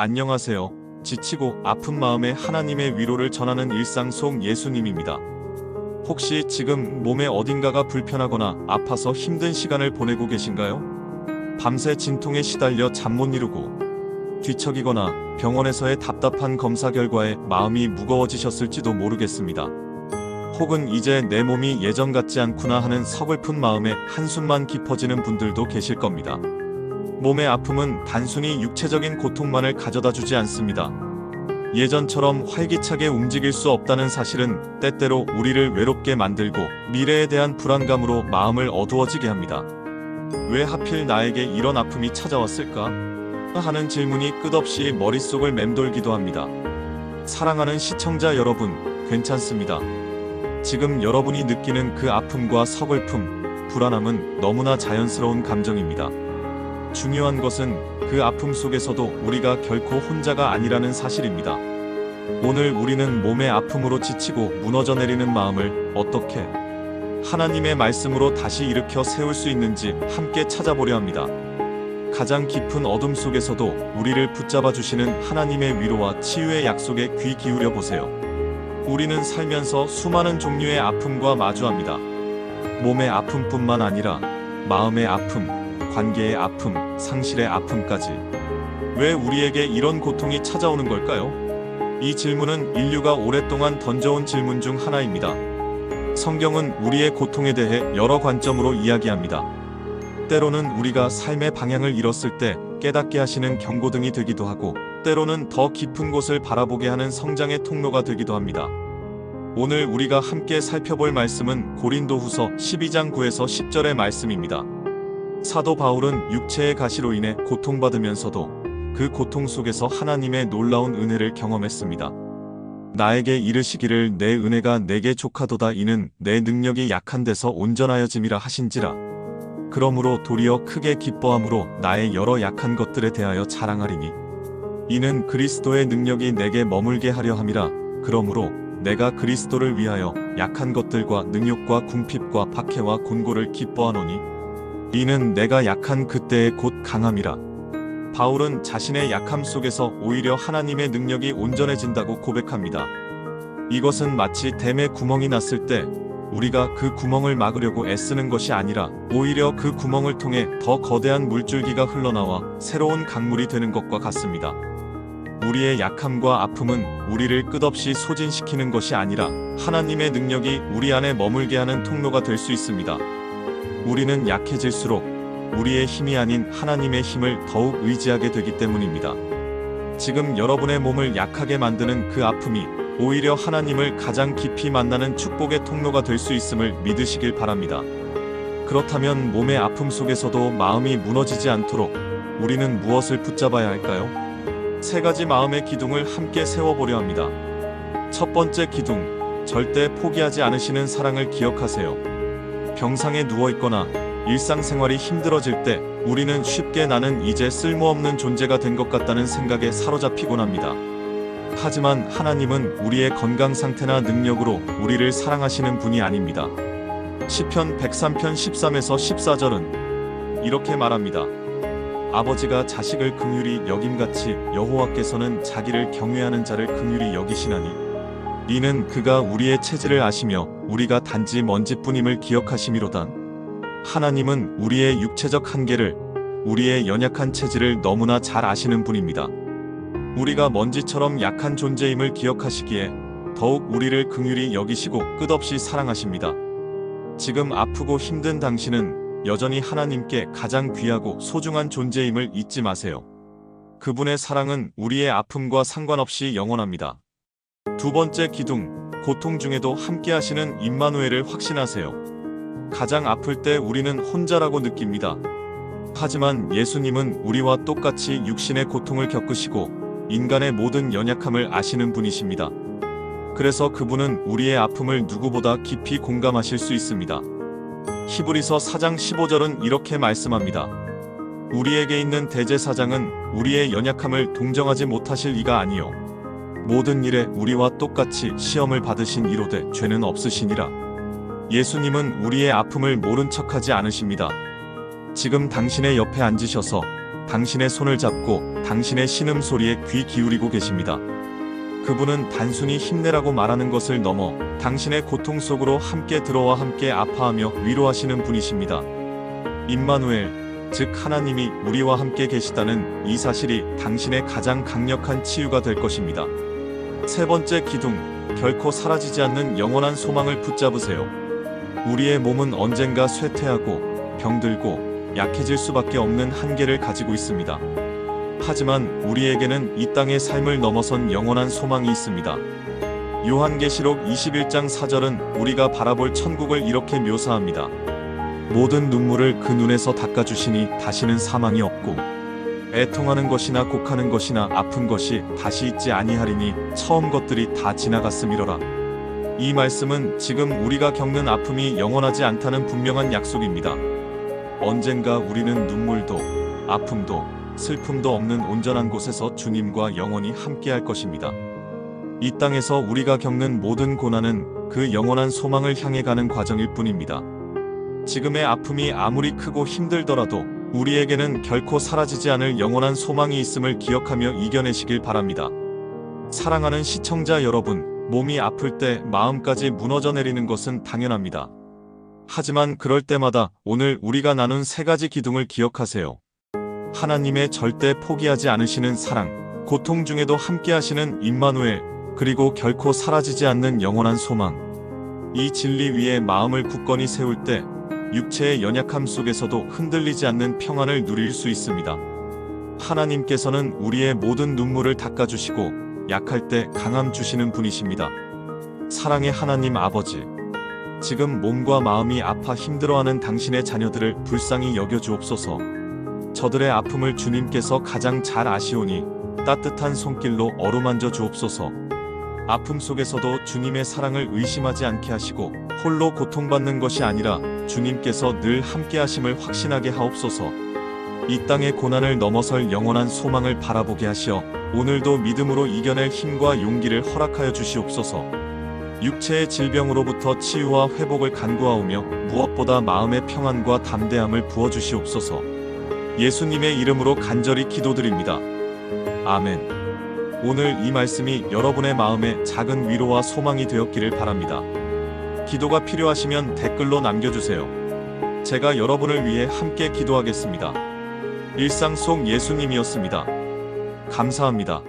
안녕하세요. 지치고 아픈 마음에 하나님의 위로를 전하는 일상 속 예수님입니다. 혹시 지금 몸의 어딘가가 불편하거나 아파서 힘든 시간을 보내고 계신가요? 밤새 진통에 시달려 잠 못 이루고 뒤척이거나 병원에서의 답답한 검사 결과에 마음이 무거워지셨을지도 모르겠습니다. 혹은 이제 내 몸이 예전 같지 않구나 하는 서글픈 마음에 한숨만 깊어지는 분들도 계실 겁니다. 몸의 아픔은 단순히 육체적인 고통만을 가져다 주지 않습니다. 예전처럼 활기차게 움직일 수 없다는 사실은 때때로 우리를 외롭게 만들고 미래에 대한 불안감으로 마음을 어두워지게 합니다. 왜 하필 나에게 이런 아픔이 찾아왔을까? 하는 질문이 끝없이 머릿속을 맴돌기도 합니다. 사랑하는 시청자 여러분, 괜찮습니다. 지금 여러분이 느끼는 그 아픔과 서글픔, 불안함은 너무나 자연스러운 감정입니다. 중요한 것은 그 아픔 속에서도 우리가 결코 혼자가 아니라는 사실입니다. 오늘 우리는 몸의 아픔으로 지치고 무너져 내리는 마음을 어떻게 하나님의 말씀으로 다시 일으켜 세울 수 있는지 함께 찾아보려 합니다. 가장 깊은 어둠 속에서도 우리를 붙잡아 주시는 하나님의 위로와 치유의 약속에 귀 기울여 보세요. 우리는 살면서 수많은 종류의 아픔과 마주합니다. 몸의 아픔뿐만 아니라 마음의 아픔, 관계의 아픔, 상실의 아픔까지. 왜 우리에게 이런 고통이 찾아오는 걸까요? 이 질문은 인류가 오랫동안 던져온 질문 중 하나입니다. 성경은 우리의 고통에 대해 여러 관점으로 이야기합니다. 때로는 우리가 삶의 방향을 잃었을 때 깨닫게 하시는 경고등이 되기도 하고, 때로는 더 깊은 곳을 바라보게 하는 성장의 통로가 되기도 합니다. 오늘 우리가 함께 살펴볼 말씀은 고린도후서 12장 9에서 10절의 말씀입니다. 사도 바울은 육체의 가시로 인해 고통받으면서도 그 고통 속에서 하나님의 놀라운 은혜를 경험했습니다. 나에게 이르시기를 내 은혜가 내게 족하도다 이는 내 능력이 약한 데서 온전하여짐이라 하신지라. 그러므로 도리어 크게 기뻐함으로 나의 여러 약한 것들에 대하여 자랑하리니 이는 그리스도의 능력이 내게 머물게 하려 함이라. 그러므로 내가 그리스도를 위하여 약한 것들과 능욕과 궁핍과 박해와 곤고를 기뻐하노니 이는 내가 약한 그때의 곧 강함이라. 바울은 자신의 약함 속에서 오히려 하나님의 능력이 온전해진다고 고백합니다. 이것은 마치 댐에 구멍이 났을 때 우리가 그 구멍을 막으려고 애쓰는 것이 아니라 오히려 그 구멍을 통해 더 거대한 물줄기가 흘러나와 새로운 강물이 되는 것과 같습니다. 우리의 약함과 아픔은 우리를 끝없이 소진시키는 것이 아니라 하나님의 능력이 우리 안에 머물게 하는 통로가 될 수 있습니다. 우리는 약해질수록 우리의 힘이 아닌 하나님의 힘을 더욱 의지하게 되기 때문입니다. 지금 여러분의 몸을 약하게 만드는 그 아픔이 오히려 하나님을 가장 깊이 만나는 축복의 통로가 될 수 있음을 믿으시길 바랍니다. 그렇다면 몸의 아픔 속에서도 마음이 무너지지 않도록 우리는 무엇을 붙잡아야 할까요? 세 가지 마음의 기둥을 함께 세워보려 합니다. 첫 번째 기둥, 절대 포기하지 않으시는 사랑을 기억하세요. 병상에 누워있거나 일상생활이 힘들어질 때 우리는 쉽게 나는 이제 쓸모없는 존재가 된 것 같다는 생각에 사로잡히곤 합니다. 하지만 하나님은 우리의 건강 상태나 능력으로 우리를 사랑하시는 분이 아닙니다. 시편 103편 13에서 14절은 이렇게 말합니다. 아버지가 자식을 긍휼히 여김같이 여호와께서는 자기를 경외하는 자를 긍휼히 여기시나니 이는 그가 우리의 체질을 아시며 우리가 단지 먼지뿐임을 기억하심이로단 하나님은 우리의 육체적 한계를 우리의 연약한 체질을 너무나 잘 아시는 분입니다. 우리가 먼지처럼 약한 존재임을 기억하시기에 더욱 우리를 긍휼히 여기시고 끝없이 사랑하십니다. 지금 아프고 힘든 당신은 여전히 하나님께 가장 귀하고 소중한 존재임을 잊지 마세요. 그분의 사랑은 우리의 아픔과 상관없이 영원합니다. 두 번째 기둥, 고통 중에도 함께 하시는 임마누엘을 확신하세요. 가장 아플 때 우리는 혼자라고 느낍니다. 하지만 예수님은 우리와 똑같이 육신의 고통을 겪으시고 인간의 모든 연약함을 아시는 분이십니다. 그래서 그분은 우리의 아픔을 누구보다 깊이 공감하실 수 있습니다. 히브리서 4장 15절은 이렇게 말씀합니다. 우리에게 있는 대제사장은 우리의 연약함을 동정하지 못하실 이가 아니요 모든 일에 우리와 똑같이 시험을 받으신 이로되 죄는 없으시니라. 예수님은 우리의 아픔을 모른 척하지 않으십니다. 지금 당신의 옆에 앉으셔서 당신의 손을 잡고 당신의 신음소리에 귀 기울이고 계십니다. 그분은 단순히 힘내라고 말하는 것을 넘어 당신의 고통 속으로 함께 들어와 함께 아파하며 위로하시는 분이십니다. 임마누엘, 즉 하나님이 우리와 함께 계시다는 이 사실이 당신의 가장 강력한 치유가 될 것입니다. 세 번째 기둥, 결코 사라지지 않는 영원한 소망을 붙잡으세요. 우리의 몸은 언젠가 쇠퇴하고 병들고 약해질 수밖에 없는 한계를 가지고 있습니다. 하지만 우리에게는 이 땅의 삶을 넘어선 영원한 소망이 있습니다. 요한계시록 21장 4절은 우리가 바라볼 천국을 이렇게 묘사합니다. 모든 눈물을 그 눈에서 닦아주시니 다시는 사망이 없고 애통하는 것이나 곡하는 것이나 아픈 것이 다시 있지 아니하리니 처음 것들이 다 지나갔음이로라. 이 말씀은 지금 우리가 겪는 아픔이 영원하지 않다는 분명한 약속입니다. 언젠가 우리는 눈물도 아픔도 슬픔도 없는 온전한 곳에서 주님과 영원히 함께할 것입니다. 이 땅에서 우리가 겪는 모든 고난은 그 영원한 소망을 향해 가는 과정일 뿐입니다. 지금의 아픔이 아무리 크고 힘들더라도 우리에게는 결코 사라지지 않을 영원한 소망이 있음을 기억하며 이겨내시길 바랍니다. 사랑하는 시청자 여러분, 몸이 아플 때 마음까지 무너져 내리는 것은 당연합니다. 하지만 그럴 때마다 오늘 우리가 나눈 세 가지 기둥을 기억하세요. 하나님의 절대 포기하지 않으시는 사랑, 고통 중에도 함께 하시는 임마누엘, 그리고 결코 사라지지 않는 영원한 소망. 이 진리 위에 마음을 굳건히 세울 때 육체의 연약함 속에서도 흔들리지 않는 평안을 누릴 수 있습니다. 하나님께서는 우리의 모든 눈물을 닦아주시고 약할 때 강함 주시는 분이십니다. 사랑의 하나님 아버지. 지금 몸과 마음이 아파 힘들어하는 당신의 자녀들을 불쌍히 여겨주옵소서. 저들의 아픔을 주님께서 가장 잘 아시오니 따뜻한 손길로 어루만져 주옵소서. 아픔 속에서도 주님의 사랑을 의심하지 않게 하시고 홀로 고통받는 것이 아니라 주님께서 늘 함께 하심을 확신하게 하옵소서. 이 땅의 고난을 넘어설 영원한 소망을 바라보게 하시어 오늘도 믿음으로 이겨낼 힘과 용기를 허락하여 주시옵소서. 육체의 질병으로부터 치유와 회복을 간구하오며 무엇보다 마음의 평안과 담대함을 부어 주시옵소서. 예수님의 이름으로 간절히 기도드립니다. 아멘. 오늘 이 말씀이 여러분의 마음에 작은 위로와 소망이 되었기를 바랍니다. 기도가 필요하시면 댓글로 남겨주세요. 제가 여러분을 위해 함께 기도하겠습니다. 일상 속 예수님이었습니다. 감사합니다.